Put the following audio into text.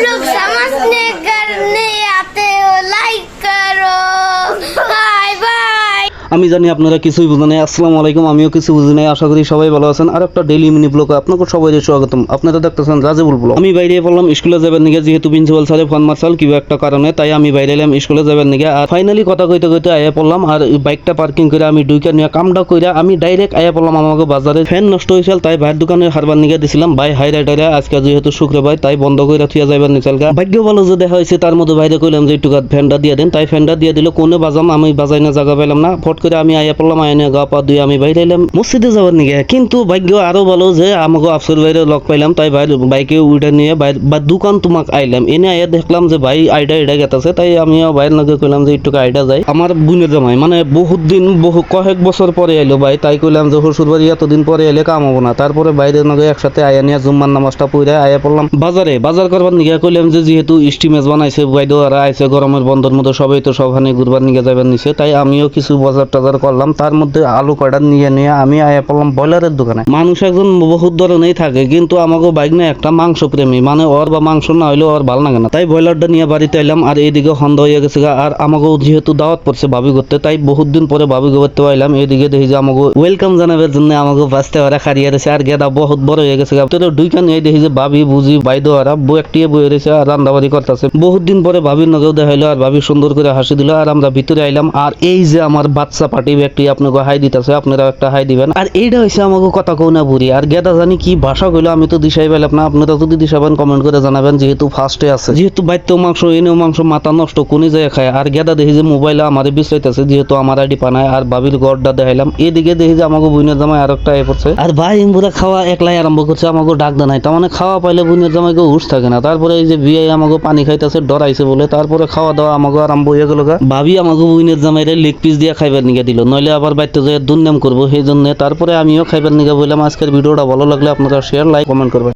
热死！আমি জানি আপনারা কিছুই বুঝেন নাই। আসসালামু আলাইকুম, আমিও কিছু বুঝি নাই। আশা করি সবাই ভালো আছেন। আর একটা ডেইলি মিনি ব্লগ আপনাকে সবাই স্বাগতম। আপনারা দেখতেছেন রাজেবুল ব্লগ আমি বাইরে পড়লাম স্কুলে যাবেন নিগে, যেহেতু প্রিন্সিপাল স্যারে ফোন মারছাল কিবা একটা কারণে, তাই আমি বাইরে এলাম স্কুলে যাবেন নিগে। আর ফাইনালি কথা কইতে কইতে আয়া পড়লাম, আর বাইকটা পার্কিং করে আমি দুইটা নিয়ে কামটা কইরা আমি ডাইরেক্ট আয়া পড়লাম আমাকে বাজারে। ফ্যান নষ্ট হয়েছিল তাই ভাইয়ের দোকানে হারবার নিগে দিছিলাম। ভাই হাই রাইডারে আজকে যেহেতু শুক্রবার, তাই বন্ধ করে থুয়া যাইবার নিচাল ভাগ্য ভালো যে দেখা হয়েছে তার মধ্যে বাইরে কইলাম যে, একটু ফ্যানটা দিয়ে দেন। তাই ফ্যানটা দিয়ে দিল, কোনে বাজাম, আমি বাজাই না জায়গা পেলাম না। ফট করে আমি আইয়া পড়লাম আয়নে গা পা দুই আমি বাইরে এলাম। মসজিদে যাবার নিগে। কিন্তু ভাগ্য আরও ভালো যে আমাকে আফসর বাইরে লক পাইলাম, তাই ভাই বাইকে উঠে নিয়ে বা দোকান তোমাক আইলাম। এনে আইয়া দেখলাম যে ভাই আইডা আইডা গেতাছে, তাই আমিও বাইরের লগে কইলাম যে একটু আইডা যাই। আমার বোনের জামাই মানে বহুত দিন, বহু কয়েক বছর পরে আইলো ভাই, তাই কইলাম যে শ্বশুর বাড়ি এতদিন পরে এলে কাম হব না। তারপরে বাইরে নগে একসাথে আয়া নিয়ে জুম্মার নামাজটা পড়ে আয়া পড়লাম। বাজারে, বাজার করবার নিগে কইলাম যে যেহেতু স্টিমেজ বানাইছে বাইদেও আর আইছে গরমের বন্ধের মতো, সবাই তো সবখানে ঘুরবার নিগে যাবার নিছে, তাই আমিও কিছু বাজার টাজার করলাম, তার মধ্যে আলু কয়টা নিয়ে নিয়ে আমি আয়া পড়লাম ব্রয়লারের দোকানে মানুষ একজন বহুত ধরনেরই থাকে, কিন্তু আমাকে বাইক না একটা মাংস প্রেমী মানে ওর বা মাংস না হইলে ওর ভালো লাগে না তাই ব্রয়লারটা নিয়ে বাড়িতে এলাম আর এইদিকে সন্ধ্যা হয়ে গেছে। আর আমাকে যেহেতু দাওয়াত পড়ছে ভাবি করতে, তাই বহুত দিন পরে ভাবি করতে পাইলাম এইদিকে দেখি যে আমাকে ওয়েলকাম জানাবার জন্য আমাকে বাঁচতে ওরা খারিয়ে রয়েছে আর গেদা বহুত বড় হয়ে গেছে। তো দুইখান এই দেখি যে ভাবি, বুঝি, বাইদো ওরা, বউ একটিয়ে বয়ে রয়েছে আর রান্দাবাড়ি করতেছে বহুত দিন পরে ভাবির নগেও দেখাইলো, আর ভাবি সুন্দর করে হাসি দিল, আর আমরা ভিতরে আইলাম, আর এই যে আমার বাচ্চা পার্টি ব্যক্তি আপনাকে হাই দিতেছে আপনারা একটা হাই দিবেন। আর এইটা হয়েছে আমাকে কথা কৌ না বুড়ি। আর গেদা জানি কি ভাষা কইলো, আমি তো দিশাই পেলাম না। আপনারা যদি দিশা পান কমেন্ট করে জানাবেন, যেহেতু ফার্স্টে আছে। যেহেতু বাইতেও মাংস, এনেও মাংস, মাথা নষ্ট, কোনি যায় খায়। আর গেদা দেখি যে মোবাইলে আমার বিশ্রাইতেছে, যেহেতু আমার আইডি পানায় আর বাবির গড়টা দেখাইলাম। এদিকে দেখি যে আমাকে বুনের জামাই আর একটা এ পড়ছে। আর ভাই ইমবুরা খাওয়া একলাই আরম্ভ করছে, আমাকে ডাক দেয় তার মানে খাওয়া পাইলে বুনের জামাইকে হুশ থাকে না। তারপরে এই যে বিয়ে আমাকে পানি খাইতেছে, ডরাইছে বলে, তারপরে খাওয়া দাওয়া আমাকে আরম্ভ হয়ে গেল। ভাবি আমাকে বুনের জামাইরে লেগ পিস দিয়ে খাইবার নিগে দিল। নইলে আবার বাইতে যায় দুর্নাম করব সেই জন্য তারপরে আমিও খাইবার নিগে বললাম আজকের ভিডিওটা ভালো লাগলে আপনারা শেয়ার লাইক কমেন্ট করবেন।